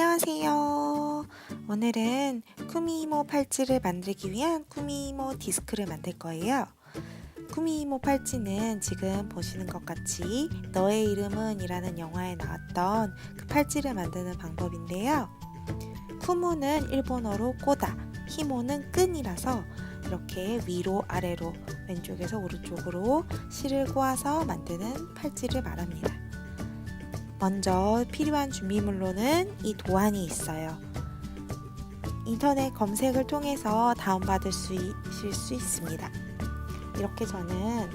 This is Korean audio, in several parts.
안녕하세요. 오늘은 쿠미이모 팔찌를 만들기 위한 쿠미이모 디스크를 만들 거예요. 쿠미이모 팔찌는 지금 보시는 것 같이 너의 이름은 이라는 영화에 나왔던 그 팔찌를 만드는 방법인데요. 쿠무는 일본어로 꼬다, 히모는 끈이라서 이렇게 위로 아래로 왼쪽에서 오른쪽으로 실을 꼬아서 만드는 팔찌를 말합니다. 먼저 필요한 준비물로는 이 도안이 있어요. 인터넷 검색을 통해서 다운받을 수, 있을 수 있습니다. 이렇게 저는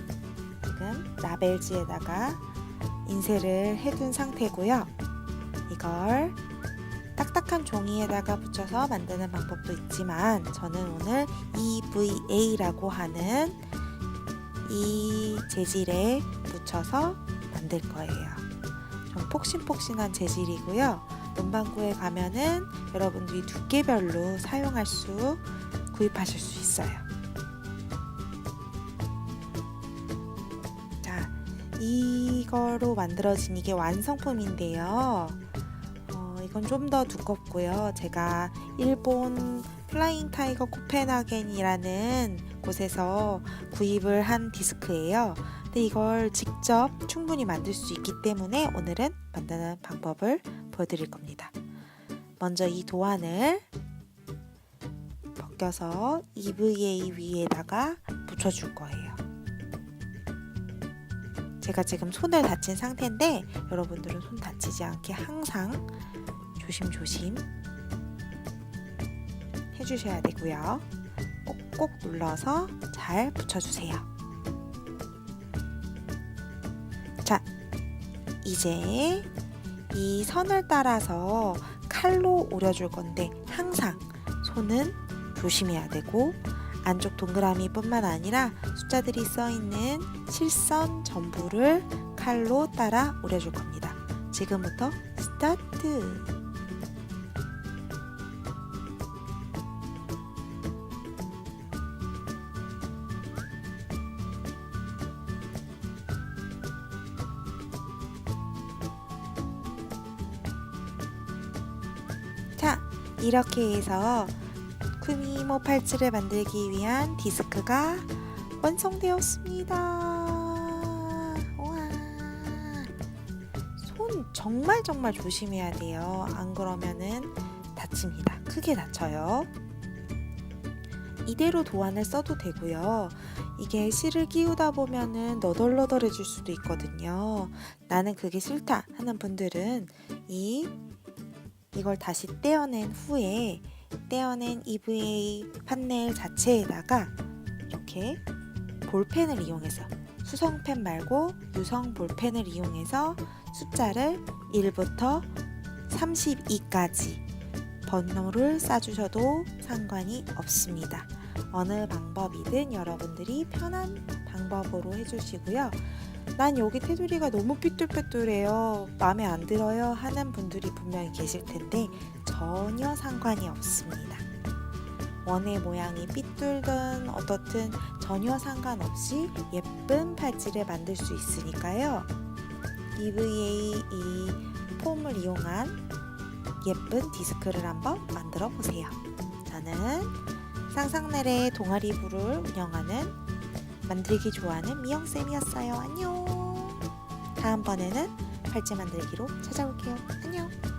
지금 라벨지에다가 인쇄를 해둔 상태고요. 이걸 딱딱한 종이에다가 붙여서 만드는 방법도 있지만 저는 오늘 EVA라고 하는 이 재질에 붙여서 만들 거예요. 좀 폭신폭신한 재질이고요. 문방구에 가면은 여러분들이 두께별로 사용할 수 구입하실 수 있어요. 자, 이거로 만들어진 이게 완성품인데요. 어, 이건 좀 더 두껍고요. 제가 일본 플라잉 타이거 코펜하겐이라는 곳에서 구입을 한 디스크예요. 근데 이걸 직접 충분히 만들 수 있기 때문에 오늘은 만드는 방법을 보여드릴 겁니다. 먼저 이 도안을 벗겨서 EVA 위에다가 붙여줄 거예요. 제가 지금 손을 다친 상태인데 여러분들은 손 다치지 않게 항상 조심조심 해주셔야 되고요. 꼭꼭 눌러서 잘 붙여주세요. 자, 이제 이 선을 따라서 칼로 오려줄 건데 항상 손은 조심해야 되고 안쪽 동그라미뿐만 아니라 숫자들이 써 있는 실선 전부를 칼로 따라 오려줄 겁니다. 지금부터 스타트! 자, 이렇게 해서 쿠미모 팔찌를 만들기 위한 디스크가 완성되었습니다. 우와. 손 정말 정말 조심해야 돼요. 안 그러면은 다칩니다. 크게 다쳐요. 이대로 도안을 써도 되고요. 이게 실을 끼우다 보면은 너덜너덜해질 수도 있거든요. 나는 그게 싫다 하는 분들은 이 이걸 다시 떼어낸 후에 떼어낸 EVA 판넬 자체에다가 이렇게 볼펜을 이용해서 수성펜 말고 유성 볼펜을 이용해서 숫자를 1부터 32까지 번호를 싸주셔도 상관이 없습니다. 어느 방법이든 여러분들이 편한 방법으로 해주시고요. 난 여기 테두리가 너무 삐뚤빼뚤해요. 마음에 안 들어요. 하는 분들이 분명히 계실 텐데 전혀 상관이 없습니다. 원의 모양이 삐뚤든 어떻든 전혀 상관없이 예쁜 팔찌를 만들 수 있으니까요. EVA 이 폼을 이용한 예쁜 디스크를 한번 만들어 보세요. 저는 상상날의 동아리 부를 운영하는 만들기 좋아하는 미영쌤이었어요. 안녕. 다음번에는 팔찌 만들기로 찾아올게요. 안녕.